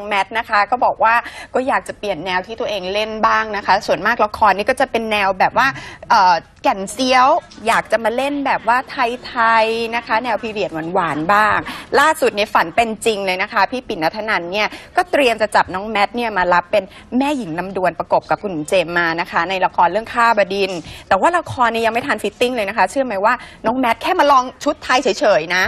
น้องแมทนะคะ ก็บอกว่าก็อยากจะเปลี่ยนแนวที่ตัวเองเล่นบ้างนะคะ ส่วนมากละครนี่ก็จะเป็นแนวแบบว่าเอ่อแก่นเซียว อยากจะมาเล่นแบบว่าไทยๆนะคะ แนวพีเรียดหวานๆบ้าง ล่าสุดในฝันเป็นจริงเลยนะคะ พี่ปิ่นนัทนันเนี่ยก็เตรียมจะจับน้องแมทเนี่ยมารับเป็นแม่หญิงลำดวนประกบกับคุณเจมมานะคะ ในละครเรื่องข้าบดิน แต่ว่าละครเนี่ยยังไม่ทันฟิตติ้งเลยนะคะ เชื่อไหมว่าน้องแมทแค่มาลองชุดไทยเฉยๆนะ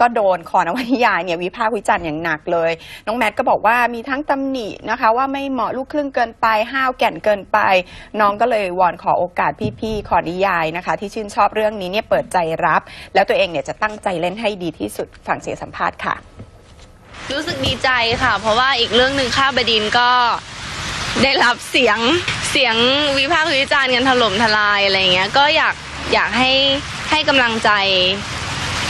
ก็โดนคอนวนิยายเนี่ยวิพากษ์วิจารณ์อย่างหนักเลย น้องแมทก็บอกว่ามีทั้งตำหนินะคะ ว่าไม่เหมาะลูกครึ่งเกินไป ห้าวแก่นเกินไป น้องก็เลยวอนขอโอกาสพี่ๆขอนิยายนะคะ ที่ชื่นชอบเรื่องนี้เนี่ยเปิดใจรับ แล้วตัวเองเนี่ยจะตั้งใจเล่นให้ดีที่สุดฟังเสียสัมภาษณ์ค่ะ รู้สึกดีใจค่ะ เพราะว่าอีกเรื่องหนึ่งข้าบดินก็ได้รับเสียงเสียงวิพากษ์วิจารณ์กันถล่มทลายอะไรเงี้ยก็อยากอยากให้ให้กำลังใจ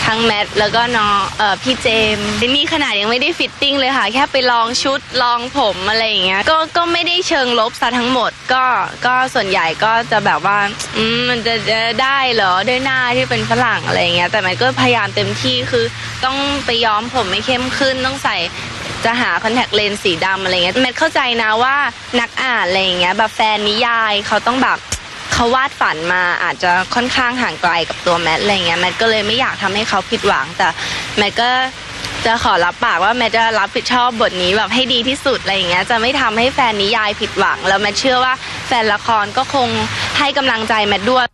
ทั้งแมทแล้วก็น้องเอ่อพี่เจมส์นี่ขนาดยังไม่ได้ฟิตติ้งเลยค่ะ แค่ไปลองชุดลองผมอะไรอย่างเงี้ยก็ก็ไม่ได้เชิงลบซะทั้งหมด ก็ก็ส่วนใหญ่ก็จะแบบว่าอืมมันจะจะได้เหรอด้วยหน้าที่เป็นฝรั่งอะไรอย่างเงี้ยแต่แมทก็พยายามเต็มที่คือต้องไปย้อมผมให้เข้มขึ้นต้องใส่จะหาคอนแทคเลนส์สีดำอะไรเงี้ยแมทเข้าใจนะว่านักอ่านอะไรอย่างเงี้ยแบบแฟนนิยายเขาต้องแบบ เขาวาดฝันมาอาจจะค่อนข้างห่างไกลกับตัวแมทอะไรเงี้ยแมทก็เลยไม่อยากทำให้เขาผิดหวังแต่แมทก็จะขอรับปากว่าแมทจะรับผิดชอบบทนี้แบบให้ดีที่สุดอะไรอย่างเงี้ยจะไม่ทำให้แฟนนิยายผิดหวัง แล้วแมทเชื่อว่าแฟนละครก็คงให้กำลังใจแมทด้วย